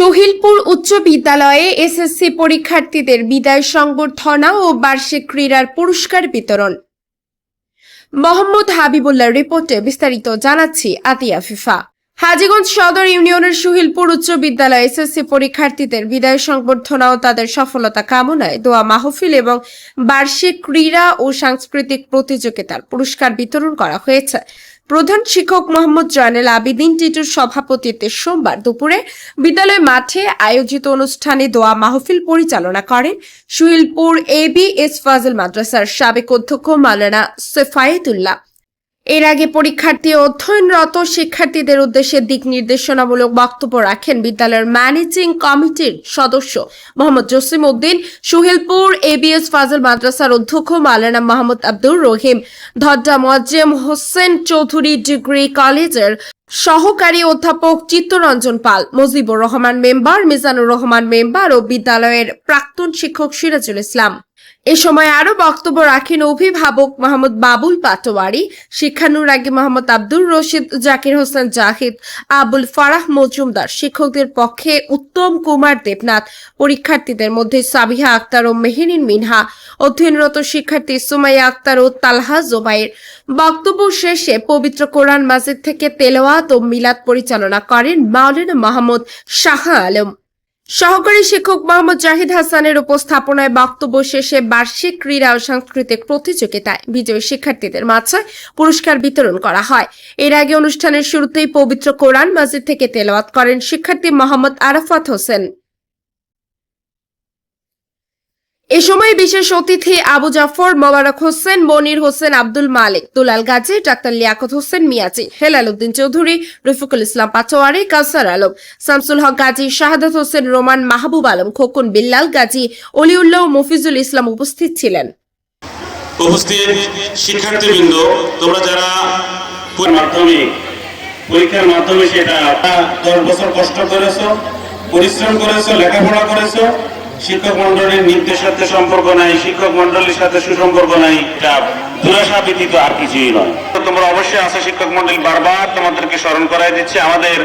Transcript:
শহীলপুর উচ্চ বিদ্যালয়ে এসএসসি পরীক্ষার্থীদের বিদায় সংবর্ধনা ও বার্ষিক ক্রীড়ার পুরস্কার বিতরণ। মোহাম্মদ হাবিবুল্লাহ রিপোর্টে বিস্তারিত জানাচ্ছি আতিয়া ফিফা। হাজীগঞ্জ সদর ইউনিয়নের সুহিলপুর উচ্চ বিদ্যালয়ে এসএসসি পরীক্ষার্থীদের বিদায় সংবর্ধনা ও তাদের সফলতা কামনায় দোয়া মাহফিল এবং বার্ষিক ক্রীড়া ও সাংস্কৃতিক প্রতিযোগিতার পুরস্কার বিতরণ করা হয়েছে। প্রধান শিক্ষক মোহাম্মদ জয়নুল আবিদিন টিটুর সভাপতিত্বে সোমবার দুপুরে বিদ্যালয় মাঠে আয়োজিত অনুষ্ঠানে দোয়া মাহফিল পরিচালনা করেন সুহিলপুর এ বি এস ফাজল মাদ্রাসার সাবেক অধ্যক্ষ মাওলানা সেফায়েতুল্লাহ। এর আগে পরীক্ষার্থী অধ্যয়নরত শিক্ষার্থীদের উদ্দেশ্যে দিক নির্দেশনামূলক বক্তব্য রাখেন বিদ্যালয়ের ম্যানেজিং কমিটির সদস্য Mohammad Jasim Uddin, Suhelpur A B S ফাজল মাদ্রাসার অধ্যক্ষ মাওলানা মোহাম্মদ আব্দুর রহিম ধড্ডা মোয়াজ্জেম হোসেন চৌধুরী ডিগ্রি কলেজের সহকারী অধ্যাপক চিত্তরঞ্জন পাল, মুজিবুর রহমান মেম্বার, মিজানুর রহমান মেম্বার ও বিদ্যালয়ের প্রাক্তন শিক্ষক সিরাজুল ইসলাম। এ সময় আরও বক্তব্য রাখেন অভিভাবক মোহাম্মদ বাবুল পাটোয়ারি, শিক্ষানুরাগী মোহাম্মদ আব্দুর রশিদ, জাকির হোসেন জাহিদ, আবুল ফারাহ মজুমদার, শিক্ষকদের পক্ষে উত্তম কুমার দেবনাথ, পরীক্ষার্থীদের মধ্যে সাবিহা আক্তার ও মেহেরিন মিনহা, অধ্যয়নরত শিক্ষার্থী সুমাইয়া আক্তার ও তালহা জোবাইর বক্তব্য শেষে পবিত্র কোরআন মাজিদ থেকে তেলাওয়াত ও মিলাদ পরিচালনা করেন মাওলানা মাহমুদ শাহ আলম। সহকারী শিক্ষক মোহাম্মদ জাহিদ হাসানের উপস্থাপনায় বক্তব্য শেষে বার্ষিক ক্রীড়া ও সাংস্কৃতিক প্রতিযোগিতায় বিজয়ী শিক্ষার্থীদের মাঝে পুরস্কার বিতরণ করা হয়। এর আগে অনুষ্ঠানের শুরুতেই পবিত্র কোরআন মাজিদ থেকে তেলাওয়াত করেন শিক্ষার্থী মোহাম্মদ আরাফাত হোসেন। এ সময় বিশেষ অতিথি আবু জাফর, মোবারক হোসেন, মনির হোসেন, আব্দুল মালিক, দুলাল গাজী, ডাক্তার লিয়াকত হোসেন, মিয়াজি হেলাল উদ্দিন চৌধুরী, রফিকুল ইসলাম পাটোয়ারি, কাউসার আলম, শামসুল হক গাজী, শাহাদাত হোসেন, রোমান মাহবুব আলম, খোকন বিল্লাল গাজী, অলিউল্লাহ মফিজুল ইসলাম উপস্থিত ছিলেন। উপস্থিত শিক্ষার্থীবৃন্দ, তোমরা যারা পরীক্ষার মাধ্যমে সেটা দশ বছর কষ্ট পরিশ্রম করেছ, লেখাপড়া করেছ শিক্ষক মন্ডলীর নির্দেশের সাথে সম্পর্ক নাই, শিক্ষক মন্ডলীর সাথে সুসম্পর্ক নাই, এটা দুরাশা ব্যতীত আর কিছুই নয়। তোমরা অবশ্যই আসা শিক্ষক মন্ডলী বারবার তোমাদেরকে স্মরণ করাই দিচ্ছে। আমাদের